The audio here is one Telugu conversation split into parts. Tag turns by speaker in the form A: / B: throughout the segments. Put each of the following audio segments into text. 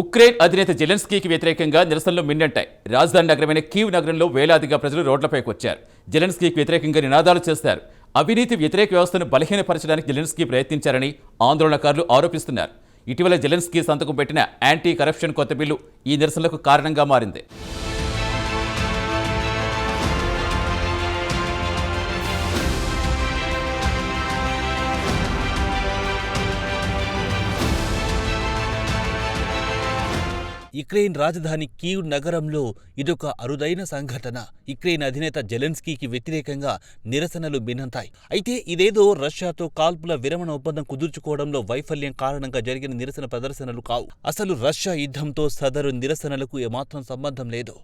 A: ఉక్రెయిన్ అధినేత జెలెన్స్కీకి వ్యతిరేకంగా నిరసనలు మిన్నంటాయి. రాజధాని నగరమైన కీవ్ నగరంలో వేలాదిగా ప్రజలు రోడ్లపైకి వచ్చారు. జెలెన్స్కీకి వ్యతిరేకంగా నినాదాలు చేశారు అవినీతి వ్యతిరేక వ్యవస్థను బలహీనపరచడానికి జెలెన్స్కీ ప్రయత్నించారని ఆందోళనకారులు ఆరోపిస్తున్నారు. ఇటీవల జెలెన్స్కీ సంతకం పెట్టిన యాంటీ కరప్షన్ కొత్త బిల్లు ఈ నిరసనలకు కారణంగా మారింది.
B: యుక్రెయిన్ రాజధాని కీవ్ నగరంలో ఇదొక అరుదైన సంఘటన. యుక్రెయిన్ అధినేత జెలెన్స్కీకి వ్యతిరేకంగా నిరసనలు మినంతాయి. అయితే ఇదేదో రష్యాతో కాల్పుల విరమణ ఒప్పందం కుదుర్చుకోవడంలో వైఫల్యం కారణంగా జరిగిన నిరసన ప్రదర్శనలు కావు. అసలు రష్యా యుద్ధంతో సదరు నిరసనలకు ఏమాత్రం సంబంధం లేదు.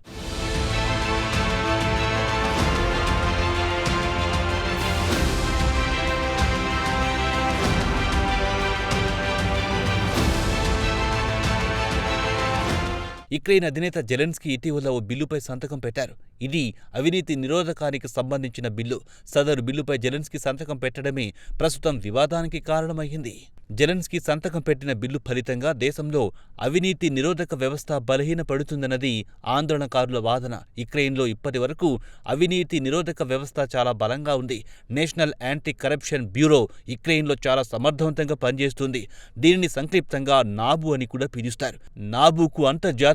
B: యుక్రెయిన్ అధినేత జెలెన్స్కీ ఇటీవల ఓ బిల్లుపై సంతకం పెట్టారు. ఇది అవినీతి నిరోధకానికి సంబంధించిన బిల్లు. సదరు బిల్లుపై జెలెన్స్కీ సంతకం పెట్టడమే ప్రస్తుతం వివాదానికి కారణమైంది. జెలెన్స్కీ సంతకం పెట్టిన బిల్లు ఫలితంగా దేశంలో అవినీతి నిరోధక వ్యవస్థ బలహీనపడుతుందన్నది ఆందోళనకారుల వాదన. యుక్రెయిన్లో ఇప్పటి వరకు అవినీతి నిరోధక వ్యవస్థ చాలా బలంగా ఉంది. నేషనల్ యాంటీ కరప్షన్ బ్యూరో యుక్రెయిన్లో చాలా సమర్థవంతంగా పనిచేస్తుంది. దీనిని సంక్షిప్తంగా నాబు అని కూడా పిలుస్తారు. నాబుకు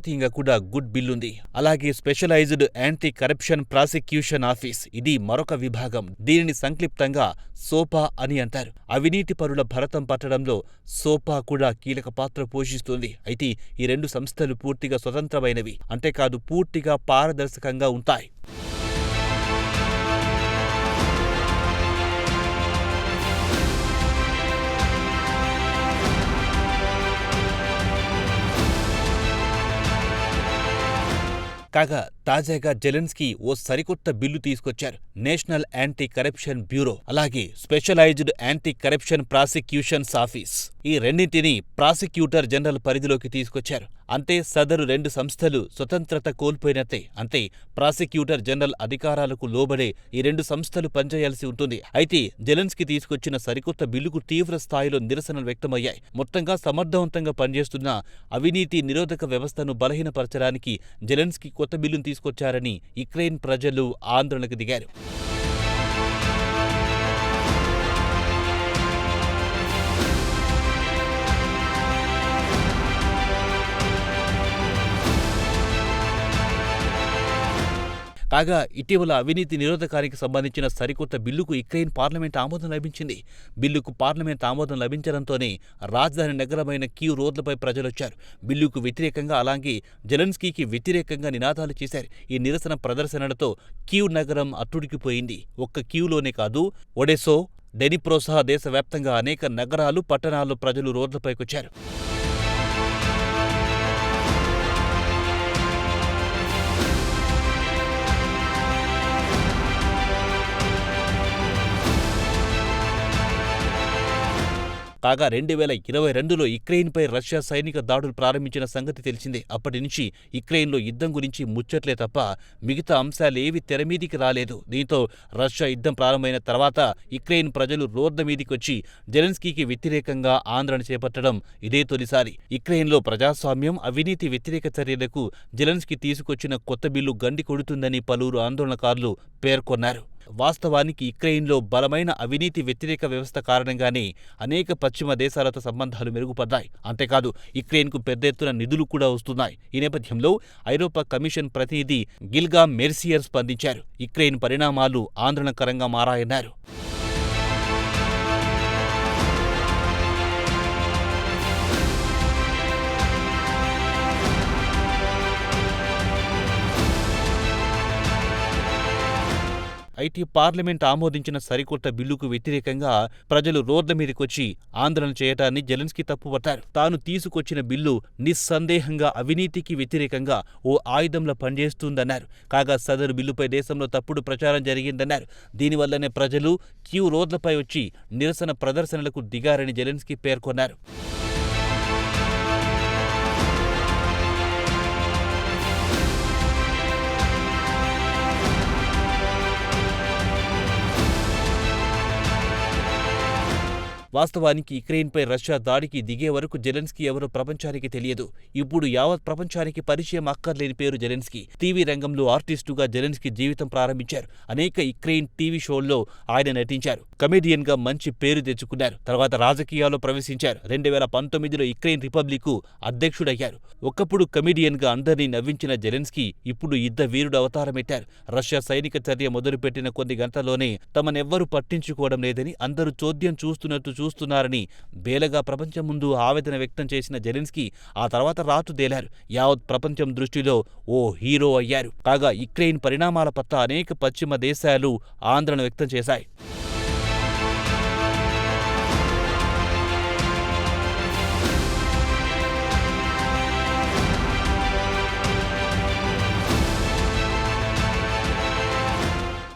B: జాతీయంగా కూడా గుడ్ బిల్లుంది. అలాగే specialized anti corruption prosecution office. ఇది మరొక విభాగం. దీనిని సంక్షిప్తంగా సోపా అని అంటారు. అవినీతి పరుల భరతం పట్టడంలో సోపా కూడా కీలక పాత్ర పోషిస్తుంది. అయితే ఈ రెండు సంస్థలు పూర్తిగా స్వతంత్రమైనవి. అంతేకాదు పూర్తిగా పారదర్శకంగా ఉంటాయి. కాగా తాజాగా జెలెన్స్కీ ఓ సరికొత్త బిల్లు తీసుకొచ్చారు. నేషనల్ యాంటీ కరప్షన్ బ్యూరో అలాగే specialized anti corruption prosecutions office. ఈ రెండింటిని ప్రాసిక్యూటర్ జనరల్ పరిధిలోకి తీసుకొచ్చారు. అంతే సదరు రెండు సంస్థలు స్వతంత్రత కోల్పోయినట్టే. అంతే ప్రాసిక్యూటర్ జనరల్ అధికారాలకు లోబడే ఈ రెండు సంస్థలు పనిచేయాల్సి ఉంటుంది. అయితే జెలెన్స్కి తీసుకొచ్చిన సరికొత్త బిల్లుకు తీవ్ర స్థాయిలో నిరసనలు వ్యక్తమయ్యాయి. మొత్తంగా సమర్థవంతంగా పనిచేస్తున్న అవినీతి నిరోధక వ్యవస్థను బలహీనపరచడానికి జెలెన్స్కి కొత్త బిల్లును తీసుకొచ్చారని యుక్రెయిన్ ప్రజలు ఆందోళనకు దిగారు. కాగా ఇటీవల అవినీతి నిరోధకానికి సంబంధించిన సరికొత్త బిల్లుకు యుక్రెయిన్ పార్లమెంట్ ఆమోదం లభించింది. బిల్లుకు పార్లమెంట్ ఆమోదం లభించడంతోనే రాజధాని నగరమైన కీవ్ రోడ్లపై ప్రజలొచ్చారు. బిల్లుకు వ్యతిరేకంగా అలాగే జెలెన్స్కీకి వ్యతిరేకంగా నినాదాలు చేశారు. ఈ నిరసన ప్రదర్శనలతో కీవ్ నగరం అట్టుడికిపోయింది. ఒక్క కీవ్లోనే కాదు ఒడెసో డెనిప్రో సహా దేశవ్యాప్తంగా అనేక నగరాలు పట్టణాల్లో ప్రజలు రోడ్లపైకొచ్చారు. కాగా రెండు వేల ఇరవై రెండులో యుక్రెయిన్పై రష్యా సైనిక దాడులు ప్రారంభించిన సంగతి తెలిసిందే. అప్పటి నుంచి యుక్రెయిన్లో యుద్ధం గురించి ముచ్చట్లే తప్ప మిగతా అంశాలేవి తెరమీదికి రాలేదు. దీంతో రష్యా యుద్ధం ప్రారంభమైన తర్వాత యుక్రెయిన్ ప్రజలు రోడ్ల మీదికొచ్చి జెలెన్స్కీకి వ్యతిరేకంగా ఆందోళన చేపట్టడం ఇదే తొలిసారి. యుక్రెయిన్లో ప్రజాస్వామ్యం అవినీతి వ్యతిరేక చర్యలకు జెలెన్స్కీ తీసుకొచ్చిన కొత్త బిల్లు గండి కొడుతుందని పలువురు ఆందోళనకారులు పేర్కొన్నారు. వాస్తవానికి యుక్రెయిన్లో బలమైన అవినీతి వ్యతిరేక వ్యవస్థ కారణంగానే అనేక పశ్చిమ దేశాలతో సంబంధాలు మెరుగుపడ్డాయి. అంతేకాదు యుక్రెయిన్కు పెద్ద ఎత్తున నిధులు కూడా వస్తున్నాయి. ఈ నేపథ్యంలో ఐరోపా కమిషన్ ప్రతినిధి గిల్గా మెర్సియర్ స్పందించారు. యుక్రెయిన్ పరిణామాలు ఆందోళనకరంగా మారాయన్నారు. అయితే పార్లమెంట్ ఆమోదించిన సరికొత్త బిల్లుకు వ్యతిరేకంగా ప్రజలు రోడ్ల మీదకొచ్చి ఆందోళన చేయటాన్ని జెలెన్స్కీ తప్పుపట్టారు. తాను తీసుకొచ్చిన బిల్లు నిస్సందేహంగా అవినీతికి వ్యతిరేకంగా ఓ ఆయుధంలో పనిచేస్తుందన్నారు. కాగా సదరు బిల్లుపై దేశంలో తప్పుడు ప్రచారం జరిగిందన్నారు. దీనివల్లనే ప్రజలు క్యూ రోడ్లపై వచ్చి నిరసన ప్రదర్శనలకు దిగారని జెలెన్స్కీ పేర్కొన్నారు. వాస్తవానికి యుక్రెయిన్పై రష్యా దాడికి దిగే వరకు జెలెన్స్కీ ఎవరో ప్రపంచానికి తెలియదు. ఇప్పుడు యావత్ ప్రపంచానికి పరిచయం అక్కర్లేని పేరు జెలెన్స్కీ. టీవీ రంగంలో ఆర్టిస్టుగా జెలెన్స్కీ జీవితం ప్రారంభించారు. అనేక యుక్రెయిన్ టీవీ షోల్లో ఆయన నటించారు. కమెడియన్గా మంచి పేరు తెచ్చుకున్నారు. తర్వాత రాజకీయాల్లో ప్రవేశించారు. రెండు వేల పంతొమ్మిదిలో యుక్రెయిన్ రిపబ్లిక్ అధ్యక్షుడయ్యారు. ఒకప్పుడు కమెడియన్గా అందరినీ నవ్వించిన జెలెన్స్కీ ఇప్పుడు యుద్ధ వీరుడు అవతారమెట్టారు. రష్యా సైనిక చర్య మొదలుపెట్టిన కొన్ని గంటల్లోనే తమనెవ్వరూ పట్టించుకోవడం లేదని అందరూ చోద్యం చూస్తున్నట్టు చూస్తున్నారని బేలగా ప్రపంచం ముందు ఆవేదన వ్యక్తం చేసిన జెలెన్స్కీ ఆ తర్వాత రాటుదేలారు యావత్ ప్రపంచం దృష్టిలో ఓ హీరో అయ్యారు. కాగా యుక్రెయిన్ పరిణామాల పట్ల అనేక పశ్చిమ దేశాలు ఆందోళన వ్యక్తం చేశాయి.